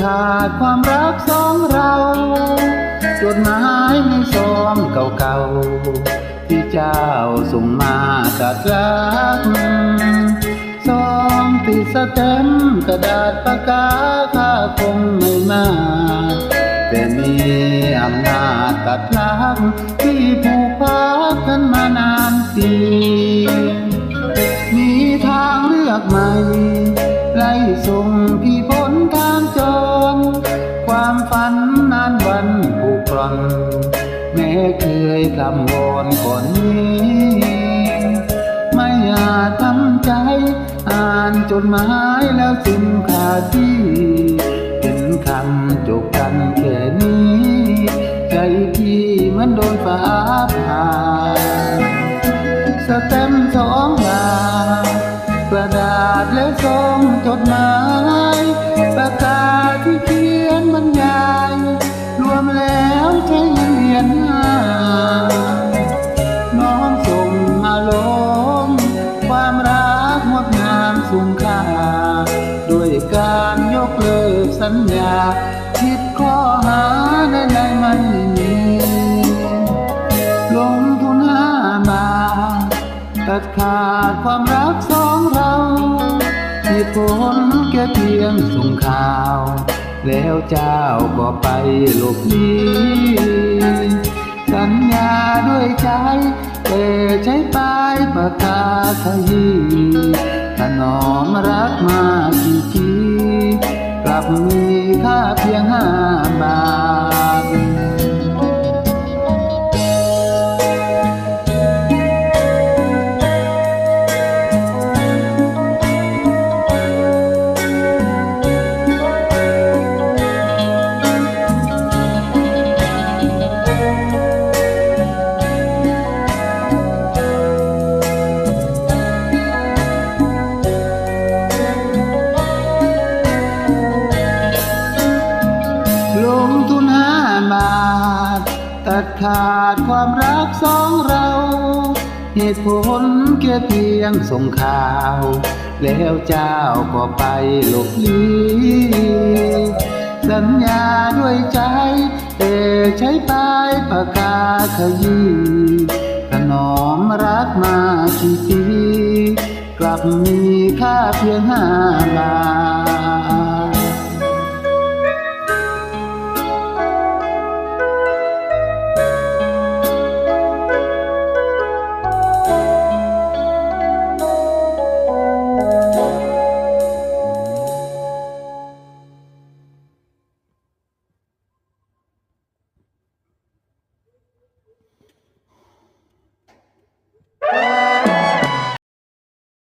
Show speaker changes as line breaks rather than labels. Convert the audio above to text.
ขาดความรักสองเราจดหมายในซองเก่าๆที่เจ้าส่งมาตัดรักซองติดสเต็มกระดาษปากกาข้าคงไม่มาแต่มีอำนาจตัดล้างที่ผูกพักกันมานานปีมีทางเลือกใหม่ไล่ส่งพ น แม้เคยคำวอนก่อนนี้ ไม่อาจทำใจ อ่านจดหมายแล้วสิ้นค่าที่เห็นคำจบกันแค่นี้ ใจพี่เหมือนโดนฟ้าผ่าสแตมสองบากระดาษและซองจดหมายปากกา นเหรียญห้าน้องส่งมาลงความรักงดงามสูงค่าด้วยการยกเลิกสัญญาผิดข้อหาใดๆไม่มีลงทุนห้าบาตัดขาดความรักสองเราเหตุผลแค่เพียงส่งข่าว แล้วเจ้าก็ไปหลบหนีสัญญาด้วยใจแต่ใช้ปลายปากกาขยี้ถนอมรักมากี่ทีกลับมีค่าเพียงห้าบาท ห้าบาทตัดขาดความรักสองเรา เหตุผลแค่เพียงส่งข่าว แล้วเจ้าก็ไปหลบหลีสัญญาด้วยใจ แต่ใช้ปลายปากกาขยี้ถนอมรักมากี่ปี กลับมีค่าเพียงห้าบาท